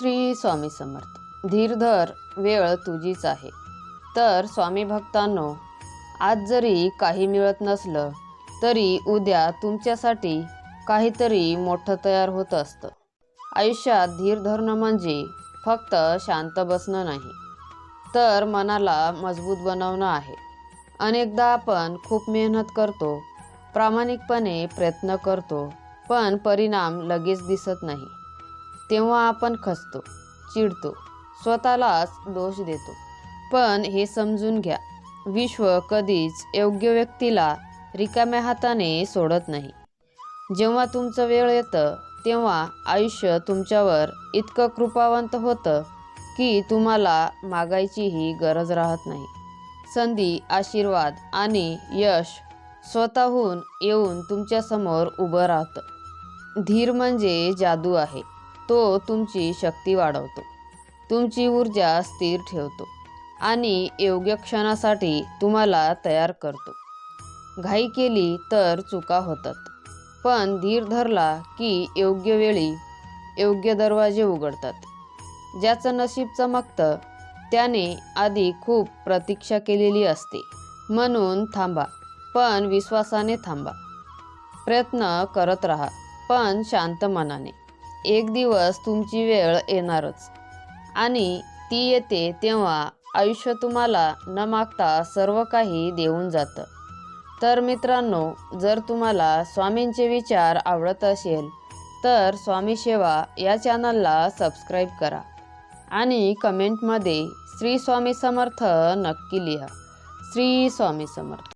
श्री स्वामी समर्थ. धीरधर वेळ तुझीच आहे. तर स्वामी भक्तांनो आज जरी काही मिळत नसलं तरी उद्या तुमच्यासाठी काहीतरी मोठं तयार होत असतं. आयुष्यात धीर धरणं म्हणजे फक्त शांत बसणं नाही तर मनाला मजबूत बनवणं आहे. अनेकदा आपण खूप मेहनत करतो प्रामाणिकपणे प्रयत्न करतो पण परिणाम लगेच दिसत नाही. तेव्हा आपण खचतो चिडतो स्वतःलाच दोष देतो. पण हे समजून घ्या विश्व कधीच योग्य व्यक्तीला रिकाम्या हाताने सोडत नाही. जेव्हा तुमचं वेळ येतं तेव्हा आयुष्य तुमच्यावर इतकं कृपावंत होतं की तुम्हाला मागायचीही गरज राहत नाही. संधी आशीर्वाद आणि यश स्वतःहून येऊन तुमच्यासमोर उभं राहतं. धीर म्हणजे जादू आहे. तो तुमची शक्ती वाढवतो. तुमची ऊर्जा स्थिर ठेवतो आणि योग्य क्षणासाठी तुम्हाला तयार करतो. घाई केली तर चुका होतात पण धीर धरला की योग्य वेळी योग्य दरवाजे उघडतात. ज्याचं नशीब चमकतं त्याने आधी खूप प्रतीक्षा केलेली असते. म्हणून थांबा पण विश्वासाने थांबा. प्रयत्न करत राहा पण शांत मनाने. एक दिवस तुमची वेळ येणारच. आणि ती येते तेव्हा आयुष्य तुम्हाला न मागता सर्व काही देऊन जातं. तर मित्रांनो जर तुम्हाला स्वामींचे विचार आवडत असेल तर स्वामी सेवा या चॅनलला सबस्क्राईब करा. आणि कमेंटमध्ये श्री स्वामी समर्थ नक्की लिहा. श्री स्वामी समर्थ.